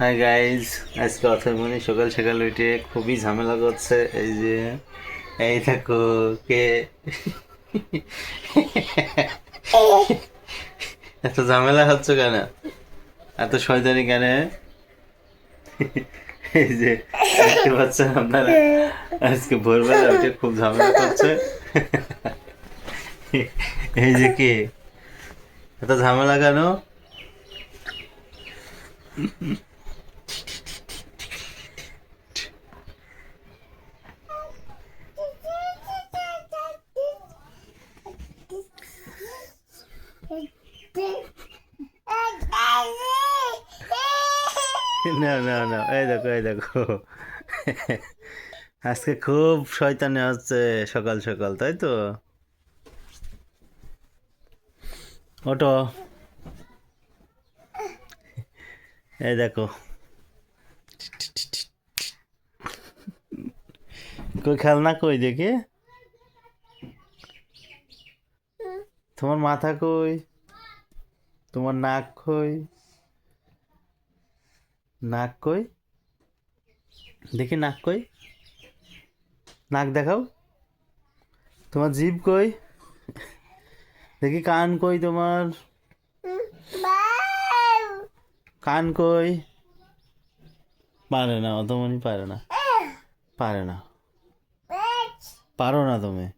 Hi guys আজকে অথমনি সকাল সকাল উঠে খুবই ঝামেলা করছে। এই যে, এই দেখো, কে? এত ঝামেলা হচ্ছে কেন? এত শয়তানি কেন? এই যে, দেখতে পাচ্ছেন আপনারা? আজকে ভোরবেলা উঠে খুব ঝামেলা করছে। এই যে কে? এত ঝামেলা কেন? না না না এই দেখো এই দেখো। আজকে খুব শয়তানি হচ্ছে সকাল সকাল, তাই তো? ওটো এই দেখো। কই, খেলনা কই দেখি? তোমার মাথা কই? তোমার নাক কই? নাক কই? দেখি নাক কই? নাক দেখাও। তোমার জিভ কই? দেখি কান কই তোমার? কান কই? পারে না অত মনি পারে না। পারে না। পারো না তুমি।